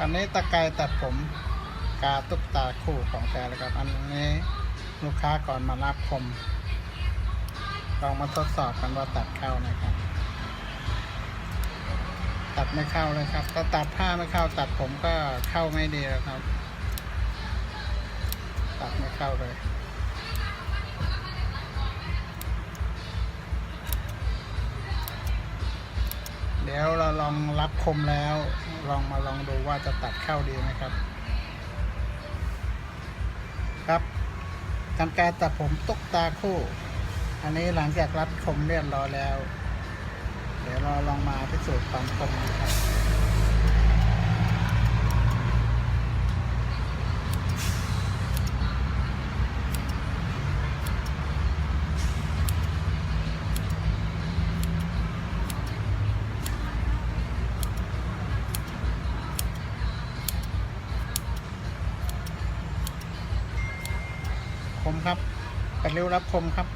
อันนี้ตะไคร้ตัดผมกาตุ๊กตาคู่ของแท้เลยครับ อันนี้ลูกค้าก่อนมารับคมลองมาทดสอบกันว่าตัดเข้านะครับ ตัดไม่เข้าเลยครับ ถ้าตัดผ้าไม่เข้า ตัดผมก็เข้าไม่ดีแล้วครับ ตัดไม่เข้าเลย เดี๋ยวเราลองรับคมแล้ว ลองมาลองดูว่าจะตัดเข้าดีไหมครับ ครับทำการตัดผมตุ๊กตาคู่ อันนี้หลังจากรับคมเรียบร้อยแล้ว เดี๋ยวเราลองมาพิสูจน์ความคม นะครับคมครับเป็นริ้วรับคมครับ